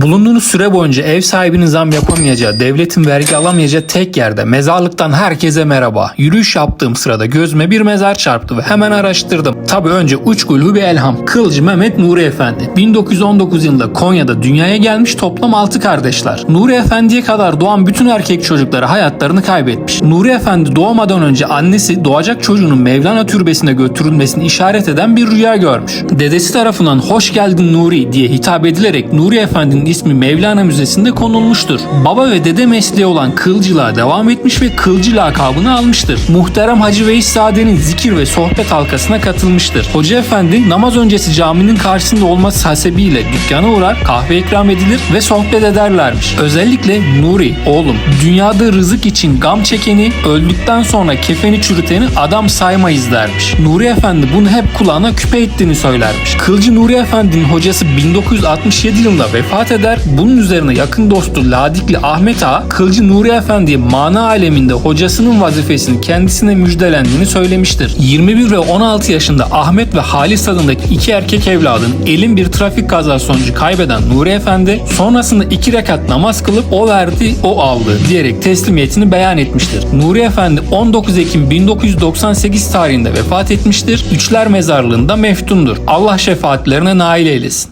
Bulunduğunuz süre boyunca ev sahibinin zam yapamayacağı, devletin vergi alamayacağı tek yerde mezarlıktan herkese merhaba. Yürüyüş yaptığım sırada gözüme bir mezar çarptı ve hemen araştırdım. Tabi önce uç gulhu bir elham. Kılıcı Mehmet Nuri Efendi. 1919 yılında Konya'da dünyaya gelmiş toplam 6 kardeşler. Nuri Efendi'ye kadar doğan bütün erkek çocukları hayatlarını kaybetmiş. Nuri Efendi doğmadan önce annesi doğacak çocuğunun Mevlana türbesine götürülmesini işaret eden bir rüya görmüş. Dedesi tarafından hoş geldin Nuri diye hitap edilerek Nuri Efendi'nin ismi Mevlana Müzesi'nde konulmuştur. Baba ve dede mesleği olan kılcılığa devam etmiş ve kılcı lakabını almıştır. Muhterem Hacı Veyszade'nin zikir ve sohbet halkasına katılmıştır. Hoca Efendi namaz öncesi caminin karşısında olması hasebiyle dükkana uğrar, kahve ikram edilir ve sohbet ederlermiş. Özellikle Nuri, oğlum dünyada rızık için gam çekeni, öldükten sonra kefeni çürüteni adam saymayız dermiş. Nuri Efendi bunu hep kulağına küpe ettiğini söylermiş. Kılcı Nuri Efendi'nin hocası 1967 yılında vefat eder. Bunun üzerine yakın dostu Ladikli Ahmet Ağa, Kılcı Nuri Efendi'ye mana aleminde hocasının vazifesini kendisine müjdelendiğini söylemiştir. 21 ve 16 yaşında Ahmet ve Halis adındaki iki erkek evladın elin bir trafik kazası sonucu kaybeden Nuri Efendi sonrasında iki rekat namaz kılıp o verdi o aldı diyerek teslimiyetini beyan etmiştir. Nuri Efendi 19 Ekim 1998 tarihinde vefat etmiştir. Üçler mezarlığında meftundur. Allah şefaatlerine nail eylesin.